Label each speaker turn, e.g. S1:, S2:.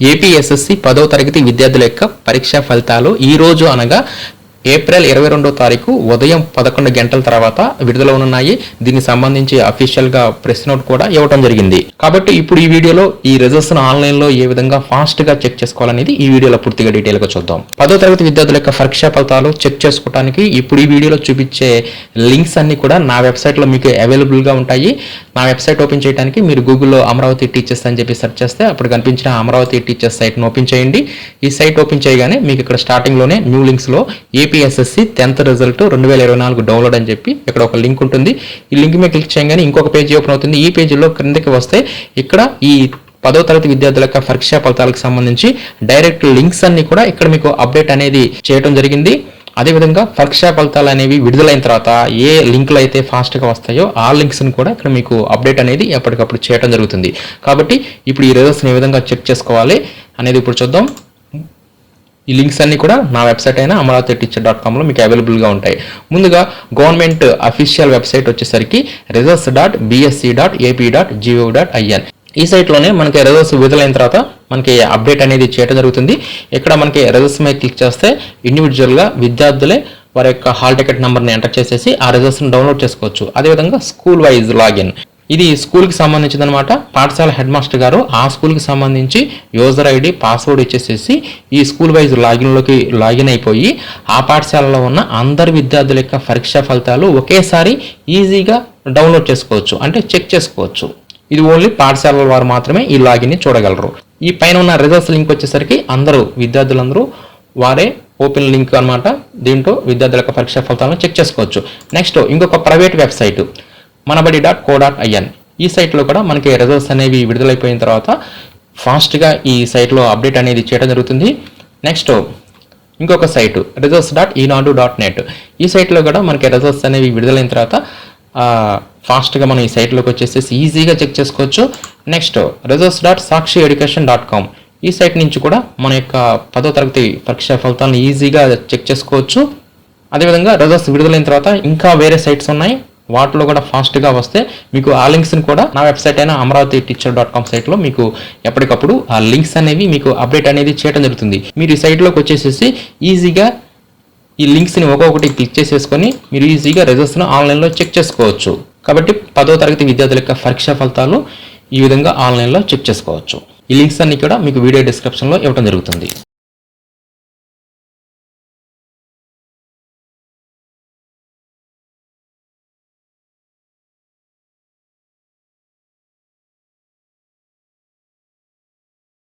S1: APSSC పదో తరగతి విద్యార్థుల యొక్క పరీక్షా ఫలితాలు ఈ రోజు అనగా ఏప్రిల్ ఇరవై రెండో తారీఖు ఉదయం పదకొండు గంటల తర్వాత విడుదల ఉన్నాయి దీనికి సంబంధించి అఫీషియల్గా ప్రెస్ నోట్ కూడా ఇవ్వడం జరిగింది. కాబట్టి ఇప్పుడు ఈ వీడియోలో ఈ రిజల్ట్స్ ఆన్లైన్లో ఏ విధంగా ఫాస్ట్గా చెక్ చేసుకోవాలనేది ఈ వీడియోలో పూర్తిగా డీటెయిల్గా చూద్దాం. పదో తరగతి విద్యార్థుల యొక్క పరీక్షా ఫలితాలు చెక్ చేసుకోవడానికి ఇప్పుడు ఈ వీడియోలో చూపించే లింక్స్ అన్ని కూడా నా వెబ్సైట్లో మీకు అవైలబుల్గా ఉంటాయి. నా వెబ్సైట్ ఓపెన్ చేయడానికి మీరు గూగుల్లో అమరావతి టీచర్స్ అని చెప్పి సెర్చ్ చేస్తే అప్పుడు కనిపించిన అమరావతి టీచర్స్ సైట్ను ఓపెన్ చేయండి. ఈ సైట్ ఓపెన్ చేయగానే మీకు ఇక్కడ స్టార్టింగ్లోనే న్యూ లింక్స్లో ఏపీఎస్ఎస్సి టెన్త్ రిజల్ట్ రెండు వేల ఇరవై నాలుగు డౌన్లోడ్ అని చెప్పి ఇక్కడ ఒక లింక్ ఉంటుంది. ఈ లింక్ మీద క్లిక్ చేయగానే ఇంకొక పేజీ ఓపెన్ అవుతుంది. ఈ పేజీలో క్రిందకి వస్తే ఇక్కడ ఈ పదో తరగతి విద్యార్థుల యొక్క పరీక్షా ఫలితాలకు సంబంధించి డైరెక్ట్ లింక్స్ అన్ని కూడా ఇక్కడ మీకు అప్డేట్ అనేది చేయడం జరిగింది. అదేవిధంగా పరీక్షా ఫలితాలు అనేవి విడుదలైన తర్వాత ఏ లింకులు అయితే ఫాస్ట్గా వస్తాయో ఆ లింక్స్ని కూడా ఇక్కడ మీకు అప్డేట్ అనేది ఎప్పటికప్పుడు చేయడం జరుగుతుంది. కాబట్టి ఇప్పుడు ఈ రిజల్ట్స్ని ఏ విధంగా చెక్ చేసుకోవాలి అనేది ఇప్పుడు చూద్దాం. ఈ లింక్స్ అన్నీ కూడా నా వెబ్సైట్ అయిన అమరావతి టీచర్ డాట్ కామ్లో మీకు అవైలబుల్గా ఉంటాయి. ముందుగా గవర్నమెంట్ అఫీషియల్ వెబ్సైట్ వచ్చేసరికి results dot BSC dot AP dot GO dot IN ఈ సైట్లోనే మనకి రిజల్ట్స్ విడుదలైన తర్వాత మనకి అప్డేట్ అనేది చేయడం జరుగుతుంది. ఇక్కడ మనకి రిజల్ట్స్ మీద క్లిక్ చేస్తే ఇండివిజువల్గా విద్యార్థులే వారి యొక్క హాల్ టికెట్ నెంబర్ని ఎంటర్ చేసేసి ఆ రిజల్ట్స్ని డౌన్లోడ్ చేసుకోవచ్చు. అదేవిధంగా స్కూల్ వైజ్ లాగిన్ ఇది స్కూల్కి సంబంధించింది అనమాట పాఠశాల హెడ్ మాస్టర్ గారు ఆ స్కూల్కి సంబంధించి యూజర్ ఐడి పాస్వర్డ్ ఇచ్చేసేసి ఈ స్కూల్ వైజ్ లాగిన్లోకి లాగిన్ అయిపోయి ఆ పాఠశాలలో ఉన్న అందరి విద్యార్థుల యొక్క పరీక్షా ఫలితాలు ఒకేసారి ఈజీగా డౌన్లోడ్ చేసుకోవచ్చు. అంటే చెక్ చేసుకోవచ్చు. ఇది ఓన్లీ పాఠశాలల వారు మాత్రమే ఈ లాగిన్ని చూడగలరు. ఈ పైన ఉన్న రిజల్ట్స్ లింక్ వచ్చేసరికి అందరూ విద్యార్థులందరూ వారే ఓపెన్ లింక్ అన్నమాట. దీంట్లో విద్యార్థుల యొక్క పరీక్షా ఫలితాలను చెక్ చేసుకోవచ్చు. నెక్స్ట్ ఇంకొక private website. Manabadi dot co dot IN ఈ సైట్లో కూడా మనకి రిజల్ట్స్ అనేవి విడుదలైపోయిన తర్వాత ఫాస్ట్గా ఈ సైట్లో అప్డేట్ అనేది చేయడం జరుగుతుంది. నెక్స్ట్ ఇంకొక site results dot Eenadu dot net. ఈ సైట్లో కూడా మనకి రిజల్ట్స్ అనేవి విడుదలైన తర్వాత ఫాస్ట్గా మనం ఈ సైట్లోకి వచ్చేసేసి ఈజీగా చెక్ చేసుకోవచ్చు. Next results dot Sakshi education dot com. ఈ సైట్ నుంచి కూడా మన యొక్క పదో తరగతి పరీక్షా ఫలితాలను ఈజీగా చెక్ చేసుకోవచ్చు. అదేవిధంగా రిజల్ట్స్ విడుదలైన తర్వాత ఇంకా వేరే సైట్స్ ఉన్నాయి. వాటిలో కూడా ఫాస్ట్గా వస్తే మీకు ఆ లింక్స్ని కూడా నా వెబ్సైట్ అయిన అమరావతి టీచర్ డాట్ కామ్ సైట్లో మీకు ఎప్పటికప్పుడు ఆ లింక్స్ అనేవి మీకు అప్డేట్ అనేది చేయడం జరుగుతుంది. మీరు ఈ సైట్లోకి వచ్చేసేసి ఈజీగా ఈ లింక్స్ని ఒక్కొక్కటి క్లిక్ చేసేసుకొని మీరు ఈజీగా రిజల్ట్స్ను ఆన్లైన్లో చెక్ చేసుకోవచ్చు. కాబట్టి పదో తరగతి విద్యార్థుల యొక్క పరీక్షా ఫలితాలు ఈ విధంగా ఆన్లైన్లో చెక్ చేసుకోవచ్చు. ఈ లింక్స్ అన్ని కూడా మీకు వీడియో డిస్క్రిప్షన్లో ఇవ్వడం జరుగుతుంది.